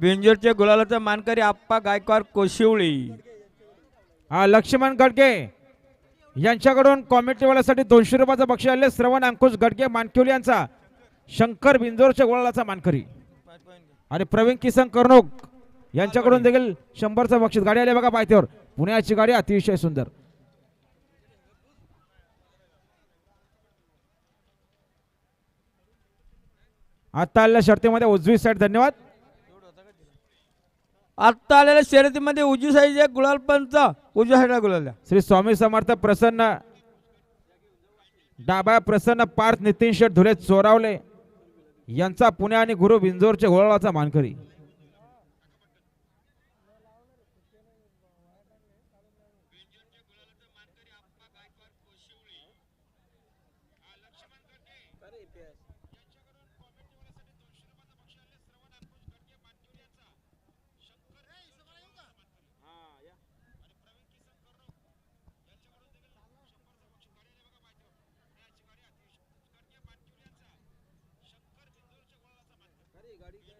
बिंजोरच्या गुलालाचा मानकरी आप्पा गायकवाड कोशिवळी. हा लक्ष्मण गडके यांच्याकडून कॉमेंट्रीवाल्यासाठी दोनशे रुपयाचं बक्षीस आले श्रवण अंकुश गडके मानकिवली यांचा शंकर बिंजोरच्या गुलालाचा मानकरी. आणि प्रवीण किसन कर्णोक यांच्याकडून देखील शंभरचं बक्षीस. गाडी आली बघा पायथ्यावर. पुण्याची गाडी अतिशय सुंदर. आता आलेल्या शर्तीमध्ये उजवी साईड धन्यवाद. आत्ता आलेल्या शर्यतीमध्ये उजवी साईज गुलाल पंच उजव्या साईडला गुलाल श्री स्वामी समर्थ प्रसन्न डाबा प्रसन्न पार्थ नितीन शेठ धुले चोरावले. यांचा पुणे आणि गुरु बिंजोरचे गोळाचा मानकरी. गाड़ी का